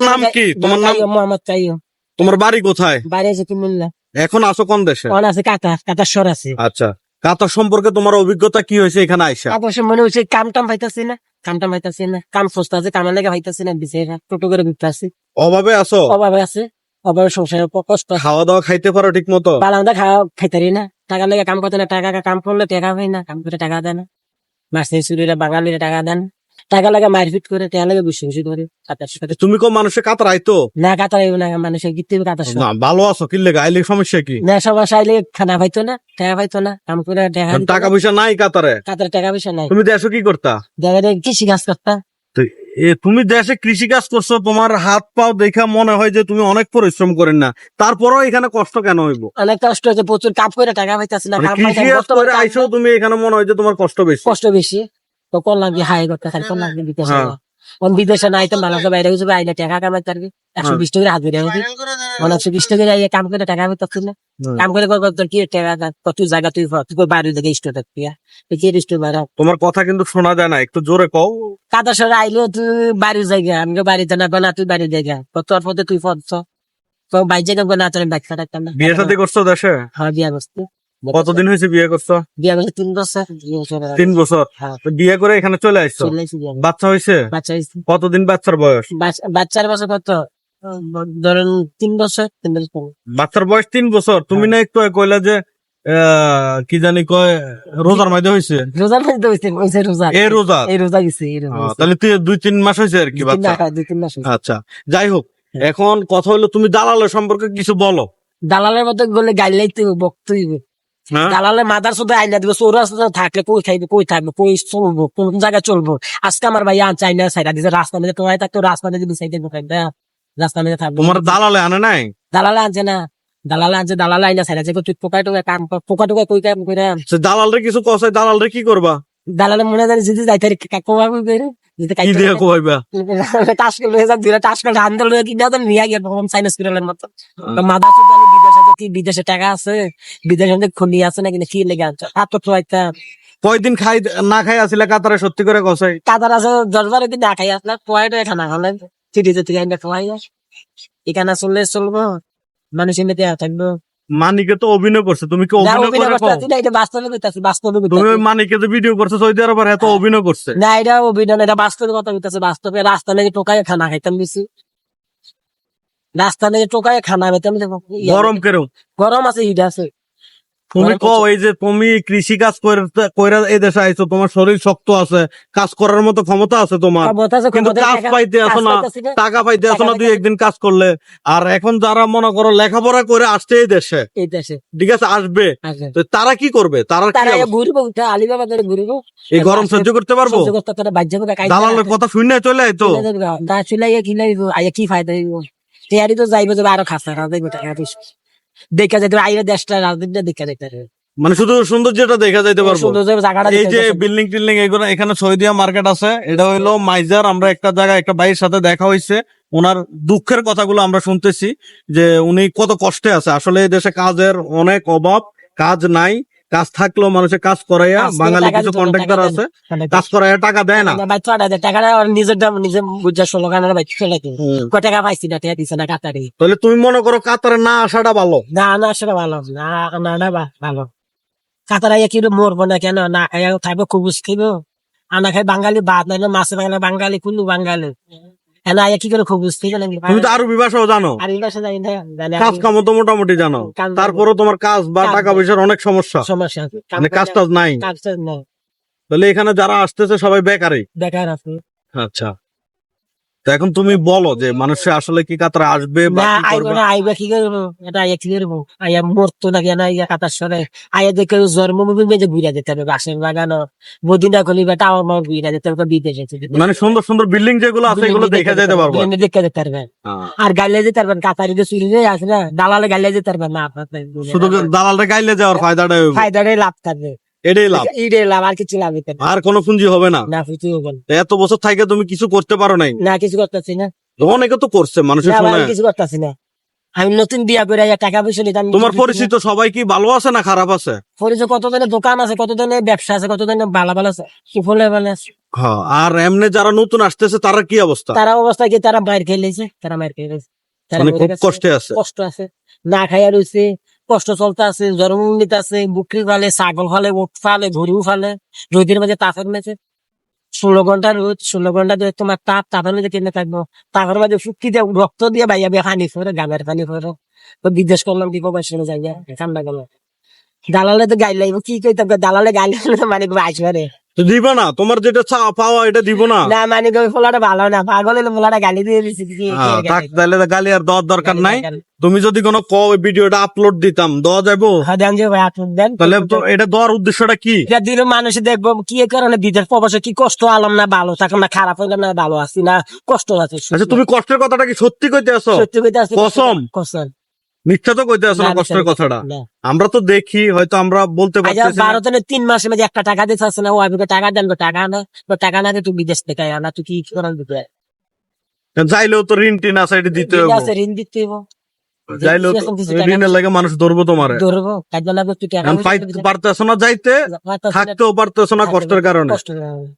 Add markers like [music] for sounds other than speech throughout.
নাম কি? তোমার নাম? মোহাম্মদ তাইও তোমার বাড়ি কোথায়? বাইরে আছে কুমিল্লা। এখন আসো কোন দেশে? অন আছে কাতা কাতার স্বর আছে। আচ্ছা। কাতার সম্পর্কে তোমার অভিজ্ঞতা কি হয়েছে এখানে আইসা? সে মনে হচ্ছে কাম টাম পাইতাছি না কাম টাম পাইতাছি না কাম সস্তা আছে কামের লেগে পাইতাছি না বিছে টোটো করে আসি। অভাবে আসো অভাবে আছে অভাবে সংসারে কষ্ট। খাওয়া দাওয়া খাইতে পারো ঠিক মতো বালান্দা খাওয়া খাইতারি না টাকা লেগে কাম করতে না টাকা কাম করলে টাকা হয় না কাম করে টাকা দেয় না। মাসের চুরিরা বাঙালিরা টাকা দেন। টাকা লাগে মারপিট করে টাকা লাগে বসে বসে করে কাতার সাথে। তুমি কো মানুষে কাতার আইতো না কাতার না মানুষের গিতে কাতার না ভালো আছো কি লেগে? আইলে সমস্যা কি? না সবার চাইলে খানা পাইতো না টাকা পাইতো না কাম করে টাকা টাকা পয়সা নাই কাতারে? কাতার টাকা পয়সা নাই। তুমি দেশে কি করতা? যায় কৃষি কাজ করতা। এ তুমি দেশে কৃষি কাজ করছ তোমার হাত পাও দেখা মনে হয় যে তুমি অনেক পরিশ্রম করেন না। তারপরেও এখানে কষ্ট কেন হইব? অনেক কষ্ট হচ্ছে প্রচুর কাম করে টাকা পাইতাছি না মানে কৃষি কাজ করে আইসো তুমি এখানে মনে হয় যে তোমার কষ্ট বেশি। কষ্ট বেশি। তো করলাম কি হাই করতে খালি করলাম কি বিদেশে হ্যাঁ। কোন বিদেশে নাই তো মানুষ বাইরে হচ্ছে আইলে টাকা কামাই পারবি একশো হ্যাঁ। বিশ টাকা হাত বেরিয়ে হবে মানে একশো বিশ টাকা আইয়ে কাম করে টাকা পাইতাছি না। কাম করে তোর কি টাকা কত জায়গা তুই? তুই বাড়ি থেকে স্টোর থাকবি হ্যাঁ? কি স্টোর বাড়া তোমার কথা কিন্তু শোনা যায় না একটু জোরে কও। কাদার সরে আইলেও তুই বাড়ির জায়গা আমি বাড়িতে না না তুই বাড়ির জায়গা। তোর পথে তুই পথ তো বাইর জায়গা না তোর বাইক থাকতাম না। বিয়ে শাদী করছ দেশে? হ্যাঁ বিয়া করছি। কতদিন হয়েছে বিয়ে করছ? বিয়া করছি তিন বছর। তিন বছর হ্যাঁ বিয়ে করে এখানে চলে আসছো। বাচ্চা হয়েছে? বাচ্চা হয়েছে। কতদিন বাচ্চার বয়স? বাচ- বাচ্চার বছর কত? ধরেন তিন বছর তিন বছর বাচ্চার বয়স তিন বছর। তুমি না একটু কইলা যে কি জানি কয় রোজার মাঝে হয়েছে? রোজার মধ্যে হয়েছে হয়েছে রোজা। এ রোজা? এই রোজা গেছে এই রোজা তাহলে তুই দুই তিন মাস হয়েছে আর কি তিন বাচ্চা? মাস, দুই তিন মাস আচ্ছা যাই হোক হ্যাঁ। এখন কথা হলো তুমি দালালের সম্পর্কে কিছু বলো। দালালের মধ্যে গেলে গাইলেই বক্তই হ্যাঁ দালালে মাদার শুধু আইনা দিবে চৌরাস্তা থাকলে কই খাইবে কই থাকবে কই চলবো কোন জায়গায় চলবো? আজকে আমার ভাই আন চাইনা সাইডা দিছে রাস্তা মেঝে তোমায় থাকতো রাস্তা মেঝে দিবে সাইডে খাইবে রাস্তা মেঝে থাকবে। তোমার দালালে আনে নাই? দালালে আনছে না দালালে দালালে আইনা সাইডা যে তুই কাম পোকা টোকায় কই কাম করে সে দালালরে কিছু কষাই দালালরে কি করবা? দালালে মনে জানি যদি যাইতে কাকবা করে যদি কি দিয়ে কইবা [laughs] টাস্ক লয়ে যা দিলে টাস্ক হান্ডেল লয়ে কিনা তো নিয়ে গিয়ে ভগবান সাইনাস করে মতো। মাদা তো জানি বিদেশে তো কি বিদেশে টাকা আছে? বিদেশে খুনি আছে না কিন্তু কি লেগে আনছো হাত তো কয়দিন খাই না খাই আসলে কাতারে সত্যি করে কষাই কাদার আছে দশবার দিন না খাই আসলে পয়েন্ট খানা হলে চিঠিতে থেকে আইনা খাওয়াই এখানে চললে চলবো মানুষ এমনিতে থাকব। মানিকে তো অভিনয় করছে তুমি কি অভিনয় অভিনয় করে করতে কও? আছি না এটা বাস্তবে করতেছি বাস্তবে তুমি মানিকে যে ভিডিও করছ সৌদি আরবের এত অভিনয় করছে। না এটা অভিনয় না, এটা বাস্তবে কথা বলতেছে বাস্তবে রাস্তা নেই টোকায় খানা খাইতাম বেশি। রাস্তা নেই টোকায় খানা খাইতাম গরম কেরম? গরম আছে হিট আছে। তুমি এই যে তুমি কৃষি কাজ কইরা এই দেশে আইছো তোমার শরীর শক্ত আছে কাজ করার মতো ক্ষমতা আছে তোমার। কিন্তু কাজ পাইতে আসো না টাকা পাইতে আসো না দুই একদিন কাজ করলে। আর এখন যারা মনে করো লেখাপড়া করে আসছে এই দেশে এই দেশে। ঠিক আছে আসবে। তো তারা কি করবে? তারা ঘুরবো আলিবাবা ধরে ঘুরবো। এই গরম সহ্য করতে পারব? দালালের কথা শুনে চলে আইতো? খিলাইব আইয়া কি ফায়দা তেয়ারি তো যাইবো যাবে আরও খাসা যাইবো টাকা বেশি দেখা যাইতে আইরে দেশটা রাজনীতিটা দেখা যাইতে। মানে শুধু সৌন্দর্যটা দেখা যাইতে পারব। এই যে বিল্ডিং টিল্ডিং এগুলো এখানে সৌদিয়া মার্কেট আছে এটা হইল মাইজার আমরা একটা জায়গায় একটা ভাইয়ের সাথে দেখা হয়েছে ওনার দুঃখের কথাগুলো আমরা শুনতেছি যে উনি কত কষ্টে আছে। আসলে এই দেশে কাজের অনেক অভাব কাজ নাই কাজ থাকলেও মানুষের কাজ করাইয়া বাঙালি কিছু কন্ট্রাক্টর আছে কাজ করাইয়া টাকা দেয় না। না ভাই ছটা দেয় টাকাটা নিজের দাম নিজে বুঝা ষোলো গানের ভাই চলে কি ক টাকা পাইছি না টাকা দিছে না কাতারি। তাহলে তুমি মনে করো কাতারে না আসাটা ভালো? না না সেটা ভালো না না না ভালো। কাতারে কি মরবো না কেন? না খাইয়া থাকব খুবুজ খাইবো। আনা খাই বাঙালি ভাত নাইলে মাছে বাঙালি বাঙালি কুলু বাঙালি। কি করে খুব তুমি তো জানো। আর ভাষা জানি না কাজ কাম তো মোটামুটি জানো। কাজ- তোমার কাজ বা টাকা পয়সার অনেক সমস্যা। সমস্যা। মানে কাজ টাজ নাই। কাজটা নাই। তাহলে এখানে যারা আসতেছে সবাই বেকারই। বেকার আছে। আচ্ছা। তো এখন তুমি বলো যে মানুষ আসলে কি কাতারে আসবে বা না কি আইব করবে? না আইবা কি করব এটা আইয়া কি করব আইয়া মরতো না আইয়া কাতার সরে আইয়া দেখে জন্মভূমি মেজে ঘুরে যেতে হবে বাসের বাগানো মদিনা গলি বা টাওয়ার মাও ঘুরে যেতে হবে বিদেশে মানে সুন্দর সুন্দর বিল্ডিং যেগুলো আছে এগুলো দেখে যেতে পারব দেখে যেতে পারবেন আর গাইলে যেতে পারবেন কাতারি যে চুরি যে আছে না দালালে গাইলে যেতে পারবেন না আপনার শুধু দালালটা গাইলে যাওয়ার ফায়দাটা। ফায়দাটাই লাভ থাকবে এটাই লাভ। ইডে লাভ আর কিছু লাভ আর কোনো পুঁজি হবে না। না কিছু হব না। এত বছর থেকে তুমি কিছু করতে পারো নাই। না কিছু করতেছি না। অনেকে তো করছে মানুষের আমি কিছু করতেছি না। আমি নতুন বিয়া করে টাকা পয়সা নিতাম তোমার পরিচিত সবাই কি ভালো আছে না খারাপ আছে? পরিচয় কত ধরনের দোকান আছে কত ধরনের ব্যবসা আছে কত ধরনের ভালো ভালো আছে কি ফলে ভালো আছে? আর এমনি যারা নতুন আসতেছে তারা কি অবস্থা? তারা অবস্থা কি? তারা মায়ের খেয়ে লেছে তারা মায়ের খেয়ে লেছে মানে খুব কষ্টে আছে। কষ্ট আছে। না খাইয়া রয়েছে কষ্ট চলতে আছে নিতে আছে, বুকরি ফালে, ছাগল ফালে উঠ ফালে গরু ফালে, রোদের মাঝে তাপের মেঝে। ষোলো ঘণ্টা রোদ, ষোলো ঘণ্টা ধরে তোমার তাপ, তাপের মাঝে কেনে থাকব? তাপের মাঝে শুকি দিয়ে রক্ত দিয়ে ভাই আমি হানি ফেরো গামের পানি ফেরো তো বিদেশ করলাম কি প্রবাসী যাই ঠান্ডা গেল দালালে তো গাইল লাগবে, কি কইতাম দালালে গাইল মানে আসবে তো দিব না তোমার যেটা চা- পাওয়া এটা দিব না। না মানে ওই ফোলাটা ভালো না? পাগল হলে ফোলাটা গালি দিয়ে দিছি হ্যাঁ, থাক তাহলে গালি আর দেওয়ার দরকার নাই। তুমি যদি কোনো ক ভিডিওটা আপলোড দিতাম দেওয়া যাব হ্যাঁ, দেন যে ভাই আপনি দেন। তাহলে তো এটা দেওয়ার উদ্দেশ্যটা কি? এটা দিলে মানুষ দেখব কি কারণে বিদেশ প্রবাসে কি কষ্ট আলাম না ভালো থাকলাম না খারাপ হইলাম না ভালো আছি না কষ্ট আছে আচ্ছা তুমি কষ্টের কথাটা কি সত্যি কইতে আছো? সত্যি কইতে আছে কসম? কসম। মিথ্যা তো কইতে না কষ্টের কথাটা। আমরা তো দেখি হয়তো আমরা বলতে আজ পারতেছি না। ভারতের তিন মধ্যে একটা টাকা দিতে না ও আবিকে টাকা দেন টাকা না টাকা না তুই বিদেশ থেকে আয় না তুই কি করার দিতে যাইলেও তো ঋণ টিন আছে এটা দিতে হবে আছে ঋণ দিতে হইব। যাইলেও তো টাকা ঋণের লাগে মানুষ ধরবো তোমারে। ধরবো কাজ না তুই টাকা পারতেছো না যাইতে থাকতেও পারতেছো না কষ্টের কারণে।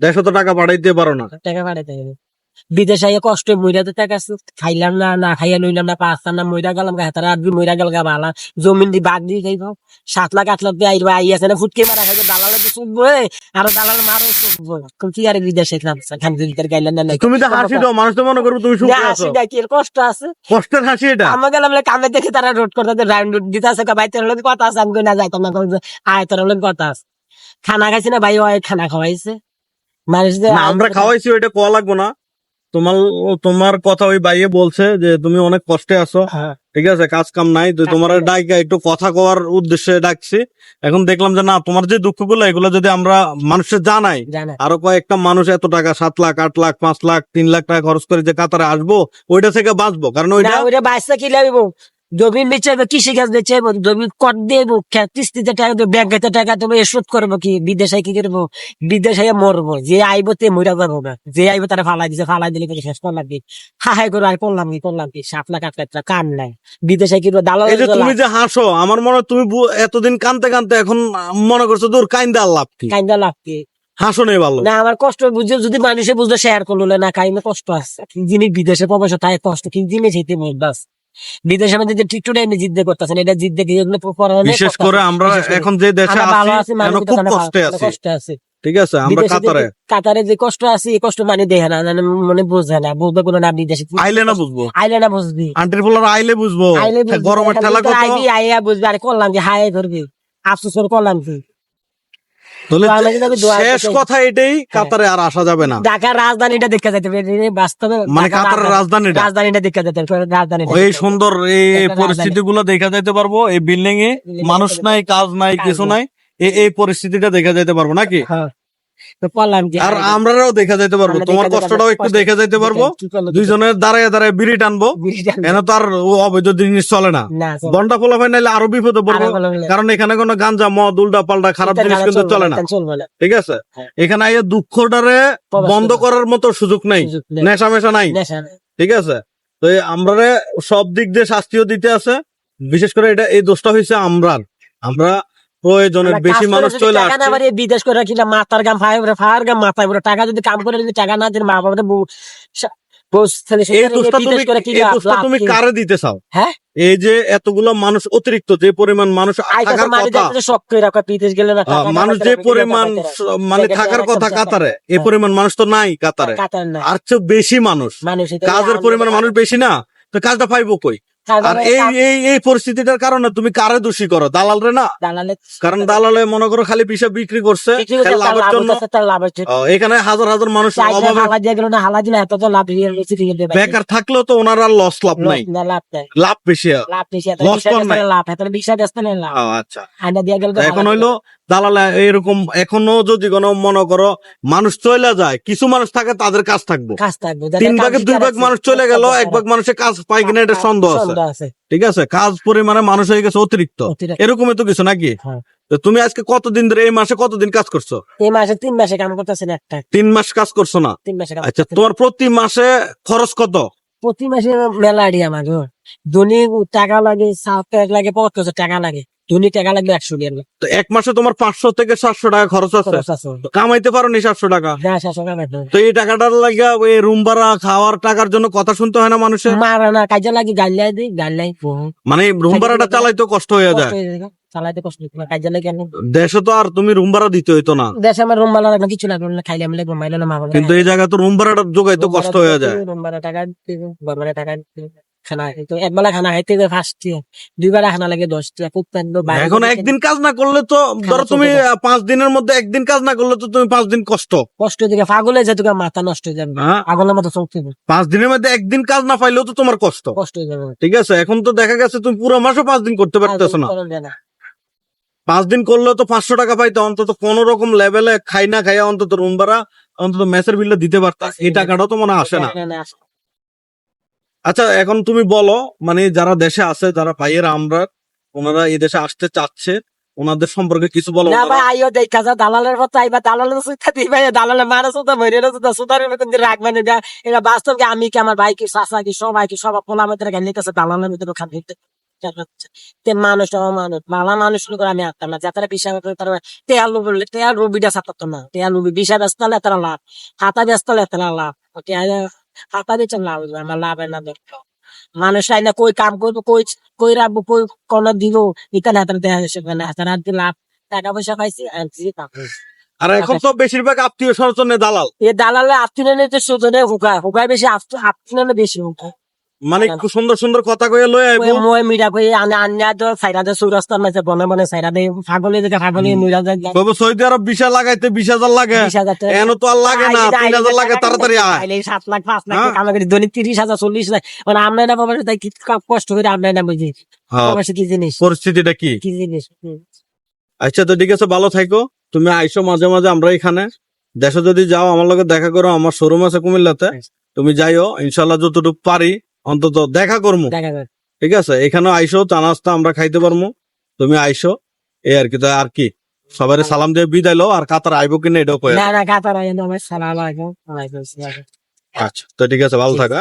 দেড়শো টাকা পাঠাইতে পারো না। টাকা হবে। বিদেশে আইয়া কষ্ট মইরাতে টাকা খাইলাম না না খাইয়া লইলাম না পাঁচটা না মইরা গেলাম গা হাতারা আদবি মইরা গেল গা বালা। জমিন দি বাদ দিয়ে যাইব। সাত লাখ আট লাখ দিয়ে আইবা আই আছে না ফুটকে মারা খাইবে দালালে তো চুকবো আর দালাল মারো চুকবো কোন কি আর বিদেশে খাম খান যদি তার গাইলেন না তুমি তো হাসি দাও মানুষ তো মনে করবে তুমি সুখে আছো। হাসি এর কষ্ট আছে? কষ্টের হাসি এটা। আমার গেলাম কামে দেখে তারা রোড করতে রাউন্ড রোড দিতে আছে বাইতে লোক কথা আছে আমি না যাইতাম না আয় তোর লোক কথা আছে। খানা খাইছি না ভাই ওই খানা খাওয়াইছে। মানুষ আমরা খাওয়াইছি ওইটা কোয়া লাগবো না। তোমার তোমার কথা ওই বাইয়ে বলছে যে তুমি অনেক কষ্টে আছো। হ্যাঁ। ঠিক আছে কাজ কাম নাই তো তোমার ডাকা ডাইকা একটু কথা কওয়ার উদ্দেশ্যে ডাকছি। এখন দেখলাম যে না তোমার যে দুঃখগুলো এগুলো যদি আমরা মানুষের জানাই আরও কয়েকটা মানুষ এত টাকা সাত লাখ আট লাখ পাঁচ লাখ তিন লাখ টাকা খরচ করে যে কাতারে আসব ওইটা থেকে বাঁচবো। কারণ ওইটা বাইসা কি লাগবে জমি বেচাইবো কৃষি কাজ বেচাইবো জমি কর দেবো কিস্তিতে টাকা দেবো ব্যাংকেতে টাকা দেবো এসব করব কি? বিদেশে কি করব? বিদেশে মরবো যে আইবো তে মরা যাব না। যে আইবো তারা ফালাই দিছে ফালাই দিলে কিন্তু শেষ করলাম কি? হাহাই করে আর করলাম কি করলাম কি? লাখ আট লাখ নাই। বিদেশে কি দালাল তুমি যে হাসো আমার মনে হয় তুমি এতদিন কানতে কানতে এখন মনে করছ দূর কাইন্দা লাভ কি? কাইন্দা লাভ কি? হাসো নেই ভালো। না আমার কষ্ট বুঝে যদি মানুষে বুঝলে শেয়ার করল না কাইমে কষ্ট আছে। কি জিনিস বিদেশে প্রবাস তাই কষ্ট। কি জিনিস হইতে বলবাস বিদেশে আমাদের যে এমনি জিদ্দে করতেছেন এটা জিদ্দে কি এগুলো বিশেষ করে আমরা এখন যে দেশে আছি খুব কষ্টে আছি। কষ্টে আছে। ঠিক আছে আমরা কাতারে। কাতারে যে কষ্ট আছে এই কষ্ট মানে দেখে না মানে বোঝে না বুঝবে কোনো আইলে না বুঝব। আইলে না বুঝবি। আন্টির পোলার আইলে বুঝব। গরমের ঠেলা কত আইবি আইয়া বুঝবি আরে করলাম কি হাই করবি আফসোস করে করলাম কি তাহলে তো আমরা যদি আমি দোয়া শেষ কথা এটাই কাতারে আর আসা যাবে না। ঢাকার রাজধানীটা দেখা হবে। বাস্তবে মানে কাতারের রাজধানীটা? রাজধানীটা দেখে যেতে হবে রাজধানীটা এই সুন্দর এই পরিস্থিতি গুলো দেখা যাইতে পারব। এই বিল্ডিং এ মানুষ নাই কাজ নাই কিছু নাই। এই পরিস্থিতিটা দেখা যাইতে পারব নাকি? হ্যাঁ। তো বললাম কি আর আমরাও দেখা যাইতে পারব। তোমার কষ্টটাও একটু দেখা যাইতে পারব? দুইজনের দাঁড়ায় দাঁড়ায় বিড়ি টানবো। এনে তো আর অবৈধ জিনিস চলে না। বন্ডা ফোলা ফাই নাইলে আরও বিপদে পড়ব। কারণ এখানে কোনো গাঞ্জা মদ উল্টা পাল্টা খারাপ জিনিস কিন্তু চলে না। ঠিক আছে? হ্যাঁ। এখানে আইয়ে দুঃখটারে বন্ধ করার মতো সুযোগ নাই। নেশা মেশা নাই। ঠিক আছে? তো এই আমরা সব দিক দিয়ে শাস্তিও দিতে আছে। বিশেষ করে এটা এই দোষটা হয়েছে আমরার। আমরা প্রয়োজনের বেশি মানুষ চলে আসছে। বিদেশ করে রাখিলাম মাথার গাম করে ফায়ার গাম মাথায় টাকা যদি কাম করে যদি টাকা না দিন মা বিদেশ তুমি করে দিতে চাও? হ্যাঁ? এই যে এতগুলো মানুষ অতিরিক্ত যে পরিমাণ মানুষ মানুষ যে পরিমাণ মানে থাকার কথা কাতারে এই হ্যাঁ। পরিমাণ মানুষ তো নাই কাতারে। আর বেশি মানুষ। কাজের পরিমাণ মানুষ বেশি না। তো কাজটা পাইবো কই? আর এই এই এই পরিস্থিতিটার কারণে তুমি কারে দোষী করো? দালাল রে না কারণ দালালে মনে করো খালি পিসা বিক্রি করছে লাভের জন্য। এখানে হাজার হাজার মানুষ। বেকার থাকলেও তো ওনার আর লস লাভ নাই। লাভ বেশি। লাভ বেশি, Loss কম নাই। লাভ। আচ্ছা। এখন হইল দালালে এরকম এখনও যদি কোনো মনে করো মানুষ চলে যায় কিছু মানুষ থাকে তাদের কাজ থাকব। কাজ থাকবে, তিন ভাগের দুই ভাগ মানুষ চলে গেল এক ভাগ মানুষের কাজ পাই কিনা এটা সন্দেহ আছে। ঠিক আছে? কাজ পরিমাণে মানুষ হয়ে গেছে অতিরিক্ত। এরকমই তো কিছু নাকি? হ্যাঁ। তো তুমি আজকে কতদিন ধরে এই মাসে কতদিন কাজ করছ? এই মাসে তিন মাসে কাম করতেছেন একটা। তিন মাস কাজ করছ না? তিন মাসে আচ্ছা তোমার প্রতি মাসে খরচ কত? প্রতি মাসে মেলা আমার গো। ধনী টাকা লাগে সাত লাগে পঁচাত্তর টাকা লাগে। ধনী টাকা লাগবে একশো টাকা তো এক মাসে তোমার পাঁচশো থেকে সাতশো টাকা খরচ আছে? তো কামাইতে পারো নি সাতশো টাকা? হ্যাঁ তো এই টাকাটার লাগে ওই রুম ভাড়া খাওয়ার টাকার জন্য কথা শুনতে হয় না মানুষের? মারা না কাজে লাগে গাল্লাই দিই গাল্লাই মানে রুম ভাড়াটা চালাইতে কষ্ট হয়ে যায়? চালাইতে কষ্ট কাজে লাগে দেশে তো আর তুমি রুম ভাড়া দিতে হইতো না। দেশে আমার রুম ভাড়া লাগবে কিছু লাগবে না খাইলে আমি লাগবে মাইলে না মা কিন্তু এই জায়গায় তো রুম ভাড়াটা যোগাইতে কষ্ট হয়ে যায়। রুম ভাড়া টাকা দিবে, টাকা দিবে, খানা তো এক বেলা খানা খাইতে ফার্স্ট দুই বেলা খানা লাগে দশ টাকা খুব পেন্ড এখন একদিন কাজ না করলে তো ধরো তুমি পাঁচ দিনের মধ্যে একদিন কাজ না করলে তো তুমি পাঁচ দিন কষ্ট। কষ্ট দিকে পাগলে যেতে মাথা নষ্ট হয়ে যাবে। হ্যাঁ। মতো চলতে পাঁচ দিনের মধ্যে একদিন কাজ না পাইলেও তো তোমার কষ্ট। কষ্ট হয়ে যাবে। ঠিক আছে এখন তো দেখা গেছে তুমি পুরো মাসও পাঁচ দিন করতে পারতেছো না। পাঁচ দিন করলে তো পাঁচশো টাকা পাইতো অন্তত কোন রকম লেভেলে খাই না খাইয়া অন্তত রুম ভাড়া অন্তত মেসের বিলটা দিতে পারতা। এই টাকাটাও তো মনে হয় আসে না। আচ্ছা এখন তুমি বলো মানে যারা দেশে আছে যারা ভাইয়েরা আমরা ওনারা এই দেশে আসতে চাচ্ছে ওনাদের সম্পর্কে কিছু বলো না ভাই আইও দেখা যা দালালের কথা আইবা দালালের সুতা দিই ভাই দালালের মারা সুতা মরে না সুতা সুতারের মতন যে রাখ মানে দেয়া এটা বাস্তব কি আমি কি আমার ভাই কি চাচা কি সবাই কি সব পোলা মধ্যে গেলে কাছে দালালের ভিতরে খান দিতে তে মানুষ মানুষ মালা মানুষ করে আমি আটতাম না যাতারা বিশা তারা তেয়াল বললে তেয়াল রুবিটা সাতাতো না তেয়াল রুবি বিশা ব্যস্ত হলে তারা লাভ হাতা ব্যস্ত হলে তারা লাভ হাতা দিচ্ছে লাভ আমার লাভ না দেখো মানুষ আইনা কই কাম করব কই কই রাখব কই কোন দিব ইতান হাতার যাচ্ছে মানে হাতার হাত দিয়ে লাভ টাকা পয়সা পাইছি আনছি কাম। আর এখন তো বেশিরভাগ আত্মীয় স্বজনে দালাল এ দালালে আত্মীয় তো সুজনে হুকায় হুকায় বেশি আত্মীয় বেশি হুকা মানে খুব সুন্দর সুন্দর কথা কয়ে লয়ে আইবো। মই মিরা কই আনে আন্যা তো সাইরা দে সুরাস্তার মাঝে বনে বনে সাইরা দে ফাগলে দেখে ফাগলে মিরা যায় কইবো সৌদি আরব বিশা লাগাইতে বিশ হাজার লাগে। এন তো আর লাগে না আইলে- তিন আইলে হাজার লাগে তাড়াতাড়ি আয়। আইলে সাত লাখ পাঁচ লাখ হ্যাঁ। কামা করি তিরিশ হাজার চল্লিশ হাজার মানে আমরা না বাবা তাই কি কষ্ট করে আমরা না বুঝি হ্যাঁ, প্রবাসী কি জিনিস পরিস্থিতিটা কি? কি জিনিস আচ্ছা তো ঠিক আছে ভালো থাকো তুমি আইসো মাঝে মাঝে আমরা এখানে। দেশে যদি যাও আমার লগে দেখা করো আমার শোরুম আছে কুমিল্লাতে। তুমি যাইও ইনশাল্লাহ যতটুকু পারি। অন্তত দেখা করব দেখা ঠিক আছে? এখানে আইসো চানাস্তা আমরা খাইতে পারব তুমি আইসো। এই আর কি তো আর কি? সবাই সালাম দিয়ে বিদায় লো আর কাতার আইবো কিনা এটাও কয়ে না না কাতার আইন আমার সালাম আলাইকুম। ওয়ালাইকুম আসসালাম। আচ্ছা তো ঠিক আছে ভালো থাকা।